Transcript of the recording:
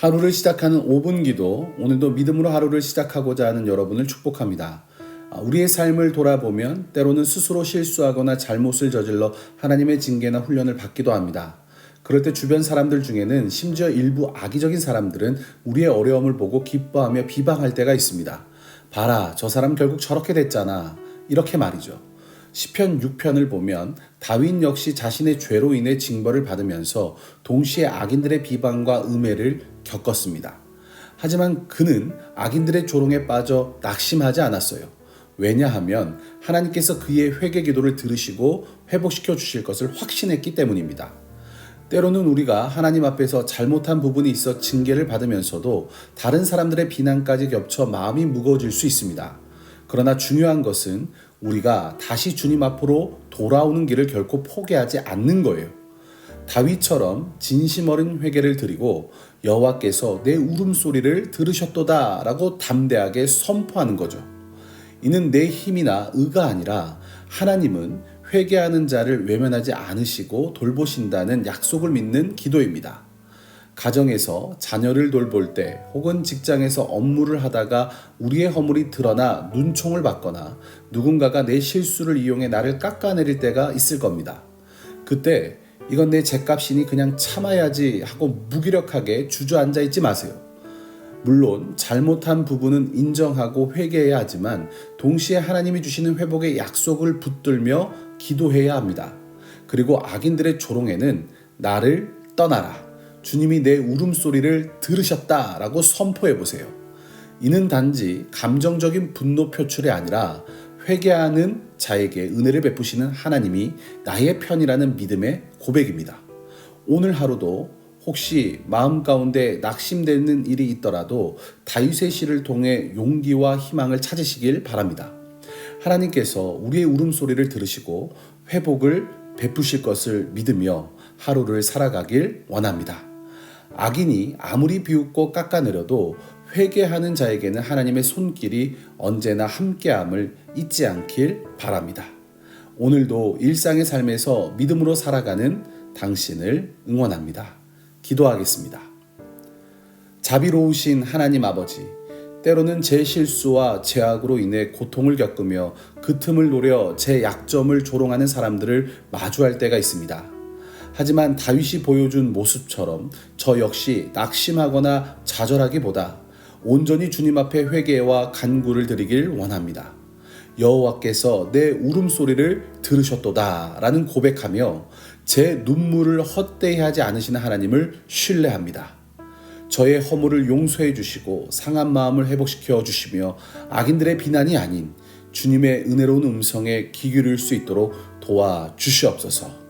하루를 시작하는 5분 기도, 오늘도 믿음으로 하루를 시작하고자 하는 여러분을 축복합니다. 아, 우리의 삶을 돌아보면 때로는 스스로 실수하거나 잘못을 저질러 하나님의 징계나 훈련을 받기도 합니다. 그럴 때 주변 사람들 중에는 심지어 일부 악의적인 사람들은 우리의 어려움을 보고 기뻐하며 비방할 때가 있습니다. 봐라, 저 사람 결국 저렇게 됐잖아. 이렇게 말이죠. 시편 6편을 보면 다윗 역시 자신의 죄로 인해 징벌을 받으면서 동시에 악인들의 비방과 음해를 겪었습니다. 하지만 그는 악인들의 조롱에 빠져 낙심하지 않았어요. 왜냐하면 하나님께서 그의 회개 기도를 들으시고 회복시켜 주실 것을 확신했기 때문입니다. 때로는 우리가 하나님 앞에서 잘못한 부분이 있어 징계를 받으면서도 다른 사람들의 비난까지 겹쳐 마음이 무거워질 수 있습니다. 그러나 중요한 것은 우리가 다시 주님 앞으로 돌아오는 길을 결코 포기하지 않는 거예요. 다윗처럼 진심 어린 회개를 드리고 여호와께서 내 울음소리를 들으셨도다라고 담대하게 선포하는 거죠. 이는 내 힘이나 의가 아니라 하나님은 회개하는 자를 외면하지 않으시고 돌보신다는 약속을 믿는 기도입니다. 가정에서 자녀를 돌볼 때 혹은 직장에서 업무를 하다가 우리의 허물이 드러나 눈총을 받거나 누군가가 내 실수를 이용해 나를 깎아내릴 때가 있을 겁니다. 그때 이건 내 죄값이니 그냥 참아야지 하고 무기력하게 주저앉아 있지 마세요. 물론 잘못한 부분은 인정하고 회개해야 하지만 동시에 하나님이 주시는 회복의 약속을 붙들며 기도해야 합니다. 그리고 악인들의 조롱에는 나를 떠나라. 주님이 내 울음소리를 들으셨다라고 선포해 보세요. 이는 단지 감정적인 분노 표출이 아니라 회개하는 자에게 은혜를 베푸시는 하나님이 나의 편이라는 믿음의 고백입니다. 오늘 하루도 혹시 마음 가운데 낙심되는 일이 있더라도 다윗의 시를 통해 용기와 희망을 찾으시길 바랍니다. 하나님께서 우리의 울음소리를 들으시고 회복을 베푸실 것을 믿으며 하루를 살아가길 원합니다. 악인이 아무리 비웃고 깎아내려도 회개하는 자에게는 하나님의 손길이 언제나 함께함을 잊지 않길 바랍니다. 오늘도 일상의 삶에서 믿음으로 살아가는 당신을 응원합니다. 기도하겠습니다. 자비로우신 하나님 아버지, 때로는 제 실수와 제약으로 인해 고통을 겪으며 그 틈을 노려 제 약점을 조롱하는 사람들을 마주할 때가 있습니다. 하지만 다윗이 보여준 모습처럼 저 역시 낙심하거나 좌절하기보다 온전히 주님 앞에 회개와 간구를 드리길 원합니다. 여호와께서 내 울음소리를 들으셨도다라는 고백하며 제 눈물을 헛되이 하지 않으시는 하나님을 신뢰합니다. 저의 허물을 용서해 주시고 상한 마음을 회복시켜 주시며 악인들의 비난이 아닌 주님의 은혜로운 음성에 귀 기울일 수 있도록 도와 주시옵소서.